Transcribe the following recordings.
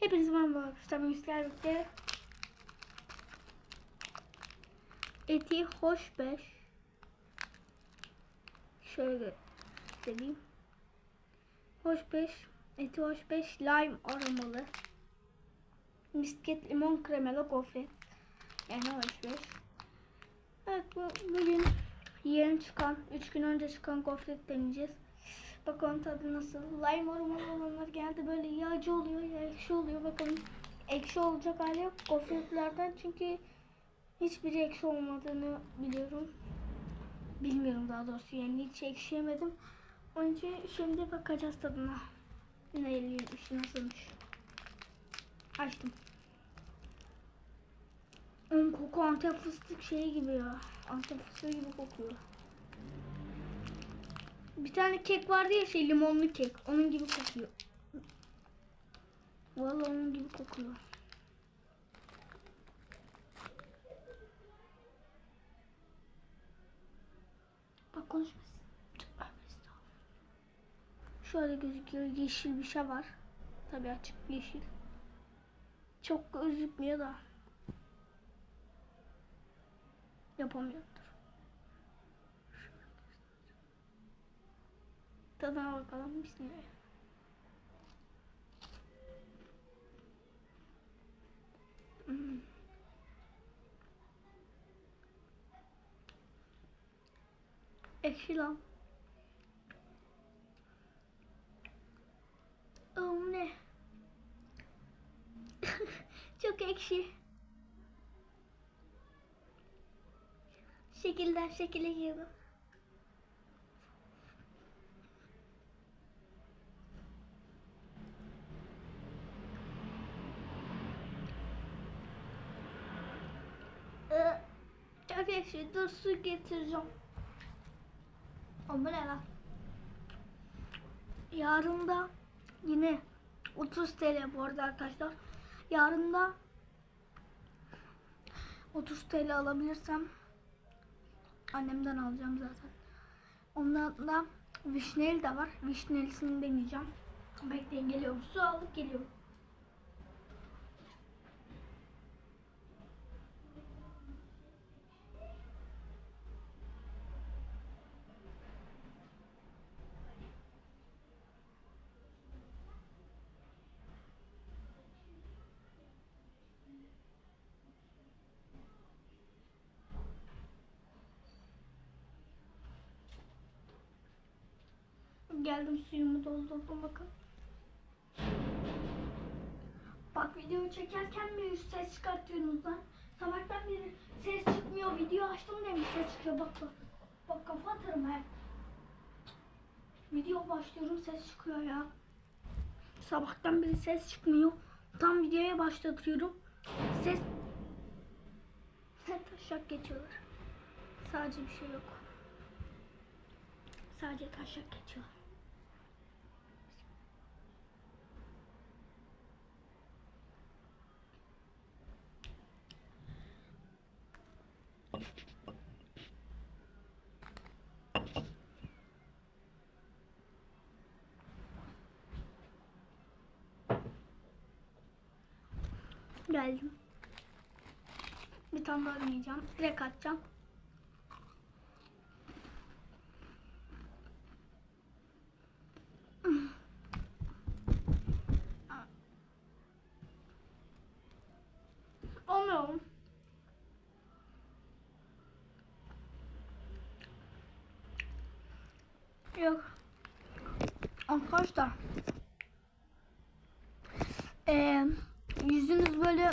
Hepinize merhaba arkadaşlar. Ben Üsküdar birlikte. Eti hoş beş. Şöyle göstereyim. Hoş beş. Eti hoş beş. Lime aromalı. Misket limon kremalı gofret. Yani hoş beş. Evet bu bugün yeni çıkan, 3 gün önce çıkan gofret deneyeceğiz. Bakalım tadı nasıl. Lime aromalı olanlar genelde böyle yağcı oluyor ya ekşi oluyor. Bakalım ekşi olacak hali yok gofretlerden çünkü hiçbir ekşi olmadığını biliyorum. Bilmiyorum daha doğrusu yani hiç ekşi yemedim. Onun için şimdi bakacağız tadına. Neymiş, nasılmış. Açtım. Onun koku antep fıstık şeyi gibi ya. Antep fıstığı gibi kokuyor. Bir tane kek vardı ya şey limonlu kek. Onun gibi kokuyor. Vallahi onun gibi kokuyor. Bak konuşmasın. Şöyle gözüküyor. Yeşil bir şey var. Tabii açık yeşil. Çok gözükmüyor da. Yapamıyordur. Tadına bakalım. Bismillah. Hmm. Ekşi lan. Oh ne? Çok ekşi. Şekilden şekile girdim. Ekşi. Dur su getireceğim. Ama ne lan? Yarın da yine 30 TL bu arada arkadaşlar. Yarın da 30 TL alabilirsem annemden alacağım zaten. Ondan da vişneli de var. Vişnelisini deneyeceğim. Bekleyin geliyorum. Su alıp geliyorum. Geldim suyumu doldurdum bakın. Bak video çekerken bir ses çıkartıyorsunuz lan. Sabahtan beri ses çıkmıyor. Video açtım demiş ses çıkıyor. Bak bak. Bak kafa atarım he. Video başlıyorum ses çıkıyor ya. Sabahtan beri ses çıkmıyor. Tam videoya başlatıyorum. Ses taşak geçiyorlar. Sadece bir şey yok. Sadece taşak geçiyor. Geldim. Bir tane daha deneyeceğim. Direkt atacağım. Olmuyor. Yok. Arkadaşlar. Ee, yüzünüz böyle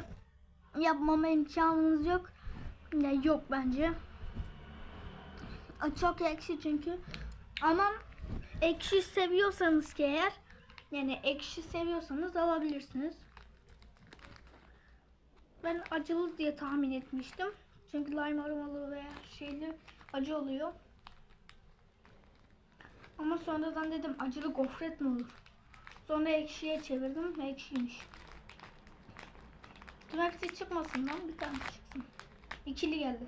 yapmama imkanınız yok. Ya yok bence. Çok ekşi çünkü. Ama ekşi seviyorsanız ki eğer yani ekşi seviyorsanız alabilirsiniz. Ben acılı diye tahmin etmiştim. Çünkü lime aromalı veya şeyli acı oluyor. Ama sonradan dedim acılı gofret mi olur? Sonra ekşiye çevirdim ve ekşiymiş. Traxxy çıkmasın lan bir tane çıksın. İkili geldi.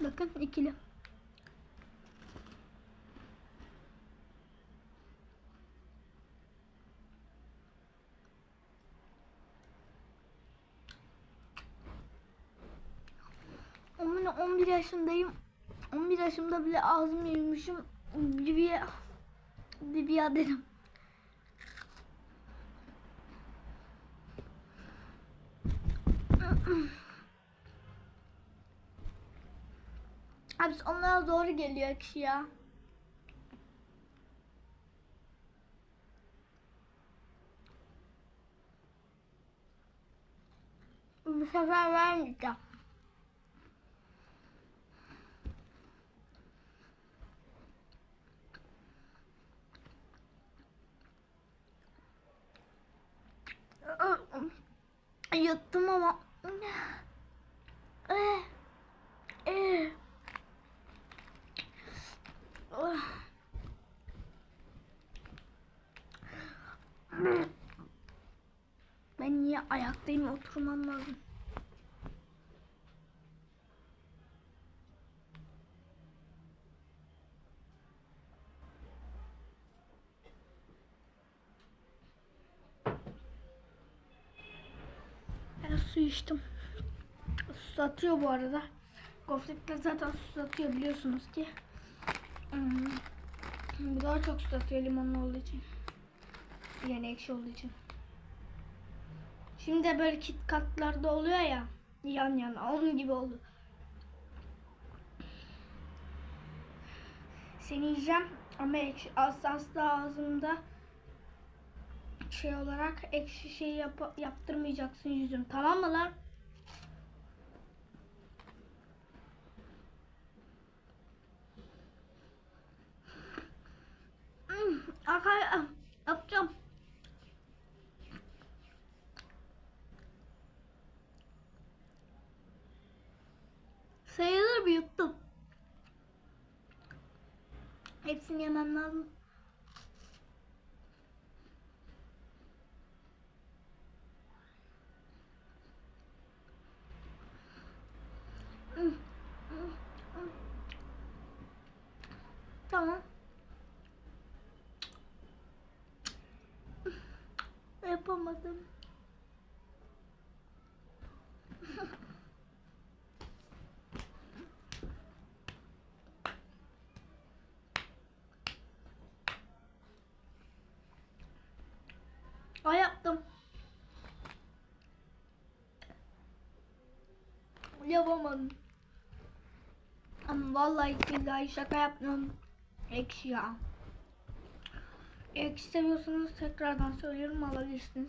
Bakın ikili. Amına 11 yaşındayım. 11 yaşımda bile ağzımı yumuşum. Bir bir dedim. Abi onlara doğru geliyor kişi ya. Bu sefer vermeyeceğim. Yuttum ama. Ben niye ayaktayım oturmam lazım. Ben su içtim. Susatıyor bu arada. Gofretler zaten susatıyor biliyorsunuz ki. Hmm. Bu daha çok susatıyor limonlu olduğu için. Yani ekşi olduğu için. Şimdi de böyle kit katlarda oluyor ya. Yan yana onun gibi oldu. Seni yiyeceğim ama ekşi, asla asla ağzımda şey olarak ekşi şey yap yaptırmayacaksın yüzüm tamam mı lan? Hmm, Arkaya yapacağım. Sayılır bir yuttum. Hepsini yemem lazım. Tamam. Yapamadım. Ay yaptım. Yapamadım. Ama vallahi billahi şaka yapmıyorum. Ekşi ya. Ekşi seviyorsanız tekrardan söylüyorum alabilirsiniz.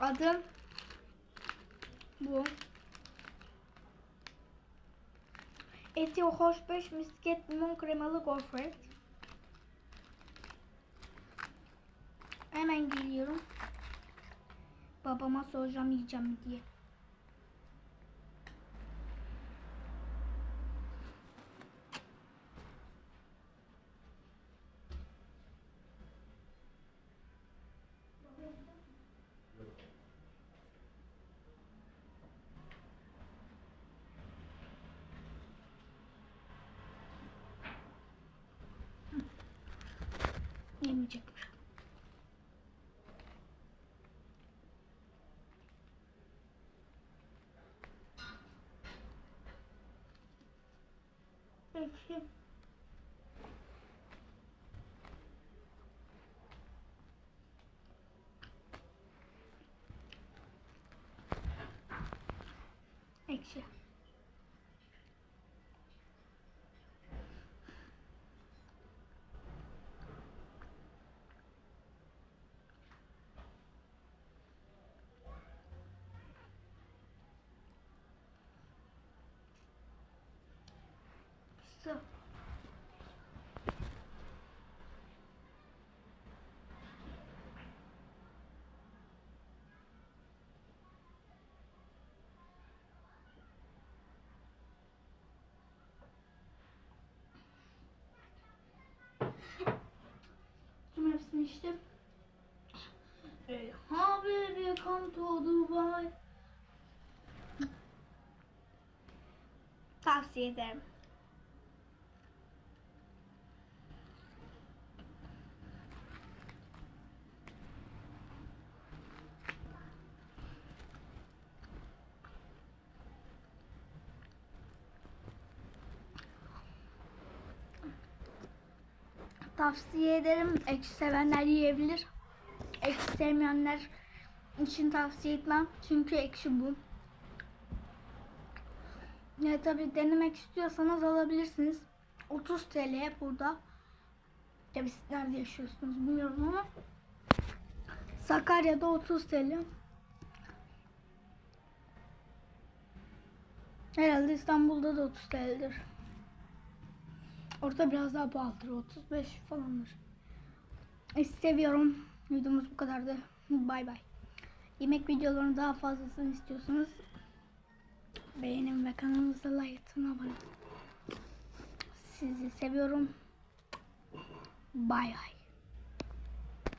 Adı bu. Eti hoşbeş misket limon kremalı gofret. Hemen geliyorum. Babama soracağım yiyeceğim diye. Ekşi. Tavsiye ederim. Tavsiye ederim. Ekşi sevenler yiyebilir. Ekşi sevmeyenler için tavsiye etmem. Çünkü ekşi bu. Ya tabi denemek istiyorsanız alabilirsiniz. 30 TL burada. Tabi siz nerede yaşıyorsunuz bilmiyorum ama Sakarya'da 30 TL. Herhalde İstanbul'da da 30 TL'dir. Orada biraz daha pahalıdır. 35 falandır. E, seviyorum. Videomuz bu kadardı. Bay bay. Yemek videolarının daha fazlasını istiyorsanız beğenin ve kanalımıza like atın abone. Sizi seviyorum. Bay bay.